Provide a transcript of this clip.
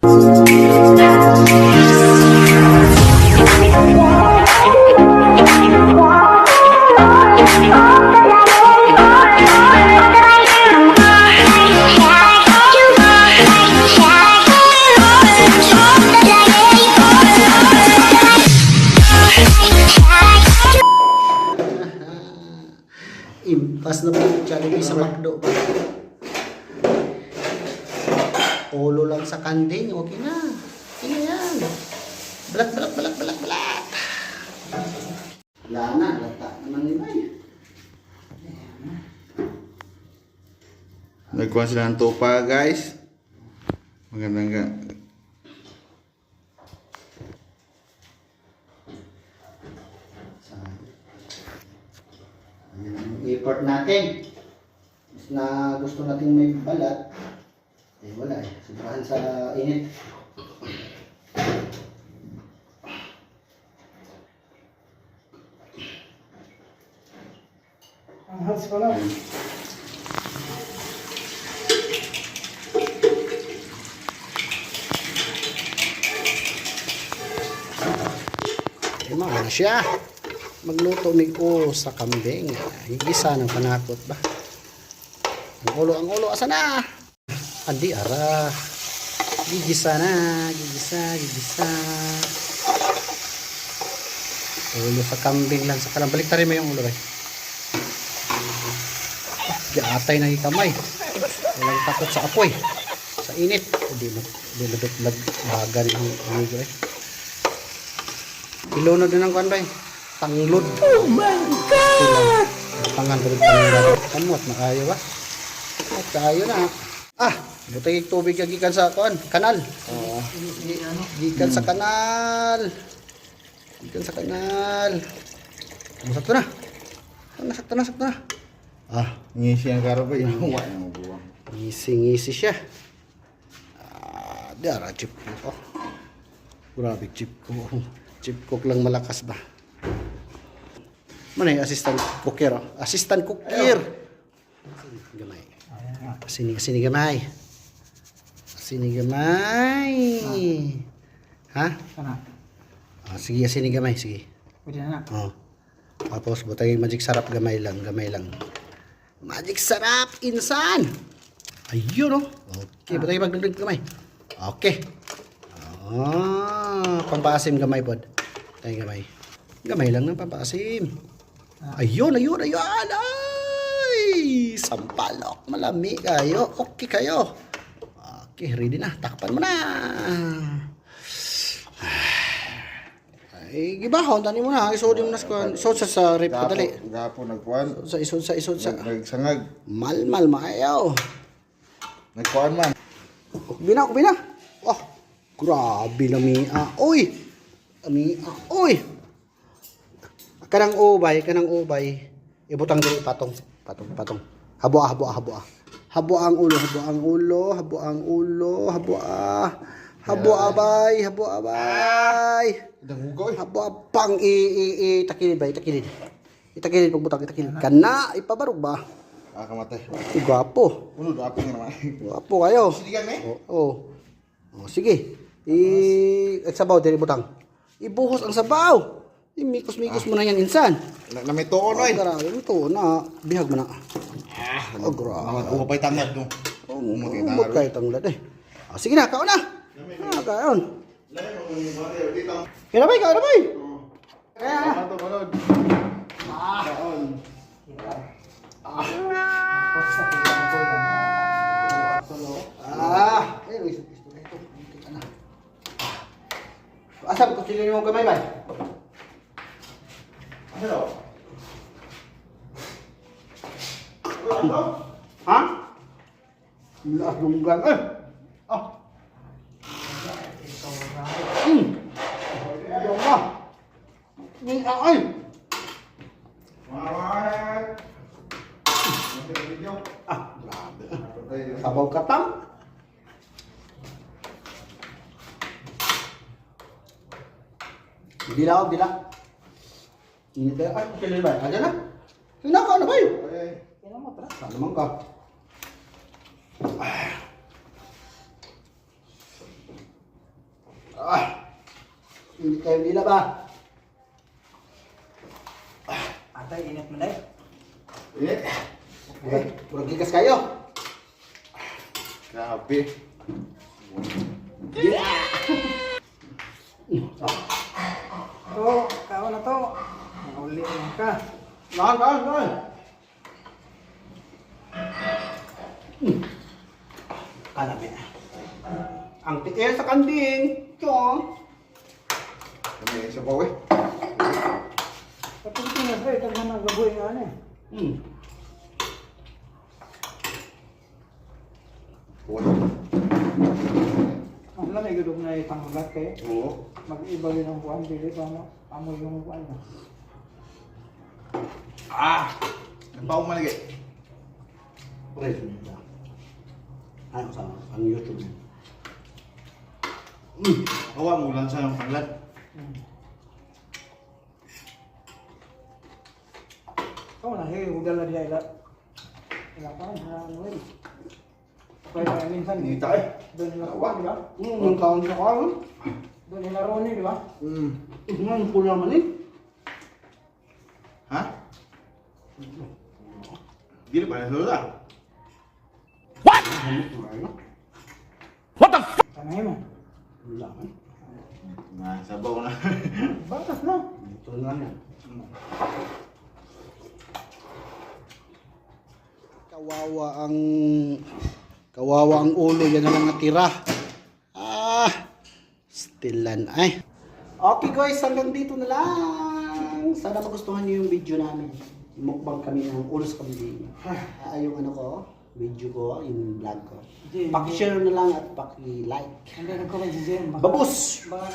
Impas na po yung Jollibee sa McDo. Ulo lang sa kanding, okay na. Okay na yan. Balat, balat, balat, balat, balat. Wala na, lata naman nila eh. Nagkuhan sila ng tupa guys. Magandang ga. Ayan ang effort natin. Mas na gusto natin may balat, eh wala eh. Sobrahan sa init. Eh, mga na siya. Magluto mi ko sa kambing. Higisa ng panakot ba? Ang ulo, ang ulo, asa na? Andi, ara. Gigisa na, gigisa, gigisa. Ulo sa kambing lang sa kalam. Balik rin mo yung ulo, eh. Giatay na yung kamay. Walang takot sa apoy. Sa init. Hindi na, hindi na lag bagan amigo, eh. Ilunod din ang kuan ba, eh. Tanglod. Oh my God! Pangan ko rin panglod. Kamot, makayo ba? At kayo na. Ah, butay tubig yung gikan sa kuan, kanal. Oo. Gikan sa kanal. Gikan sa kanal. Masakto na. Nasakto na, sakto na. Ah, Ngisi ang karo na mo buwang. ngisi-ngisi siya. Ah, dara chip ko. Grabe chip ko. Chip cook lang malakas ba? Mana yung assistant cooker? Oh? Assistant cooker. Gamay. Asini, asini gamay. Asini gamay. Ha? Sana. Ah, sige, asini gamay. Sige. Pwede na na. Oh. Tapos butay magic sarap gamay lang, gamay lang. Magic sarap insan. Ayun oh. Okay, butay magdagdag gamay. Okay. Ah, pampaasim gamay pod. Tay gamay. Gamay lang ng pampaasim. Ayun, ayun, ayun. Ay! Sampalok, malami kayo. Okay kayo. Okay, ready na. Takpan mo na. Ay, gibahon tani mo na. Isod mo na sa isod sa sa rep Gapo, dali. gapo nagkuhan. Sa isod sa isod sa Nag- Nagsangag. malmal maayaw. Nagkuhan man. Bina ko bina. Oh, grabe lamia. Oy. Lamia. Oy. Kanang ubay, kanang ubay. Ibutang diri patong, patong, patong. Habo habo habo. Habo ang ulo, habo ang ulo, habo ang ulo, habo ah. Habo abay, habo abay. Eh. Habo pang i i, i takilid ba, itakilid. Itakilid pagbutang itakilid. Kana ipabarog ba? Ah, kamatay. Ay, Gwapo. Ulo, dapat nga naman. Gwapo kayo. Siligan eh. Oo. Oh, oh. sige. I at sabaw diri butang. Ibuhos ang sabaw. Imikos-mikos mo na yan insan. Na, na may tuon Oh, oy. grabe mo to na bihag mo na. Oh, grabe. Mga upay tangad no. Oh, Umutay umot tangad. kay tanglad eh. Ah, sige na, kaon na. Ah, kaon. Kaya bay, kaya bay. Kaya na. Ah, ay, wis, wis, wis, ito. Ito na. Asa ko sila yung kamay bay? Ano? Ha? Lahat lunggan. Eh! Ah! Hmm! Ayaw na! Ka ay! Ah, grabe. Sabaw katang. Bila, bila. Ini tayo. Ay, kailan ba? Ayan na. Sina ka na ba yun? Tara. Saan naman ka? Ah, hindi kayo nila ba? Atay, init mo na eh. Eh, Murag, murag gigas kayo. grabe. To, kao na to. Nauli lang ka. Lahan, lahan, lahan. Kalami. Ang tiil sa kanding. Chong. Kami isa pa eh. Kapag tinas ba, ito na nagaboy nga ano eh. Hmm. Wala. Ang lamig gudog na itanggat kayo. Oo. Mag-iba yun ang buwan, dili pa mo. Amoy yung buwan mo. Ah! Nagbaong malagi. Pre, ano sa ang YouTube? Hmm. Kawa mo lang sa ng panglad. Kau na, hey, udah lah dia ilat. Ilat pa, na ano eh. Kaya minsan, Nita eh. doon nila kuha, di ba? Hmm, ang kaon sa kaon. Doon nila Ronnie, di ba? Hmm. Ngayon, pula naman eh. Ha? Di na na sila. Tanahin mo. Wala na. Batas na. Ito na yan. Kawawa ang kawawa ang ulo yan na lang natira. Ah, stilan ay. Okay guys, hanggang dito na lang. Sana magustuhan niyo yung video namin. Mukbang kami ng ulos kambing. Ah, yung ano ko, video ko, yung vlog ko. Paki-share na lang at paki-like. Hindi nagko-comment si Jen. Babus! Baka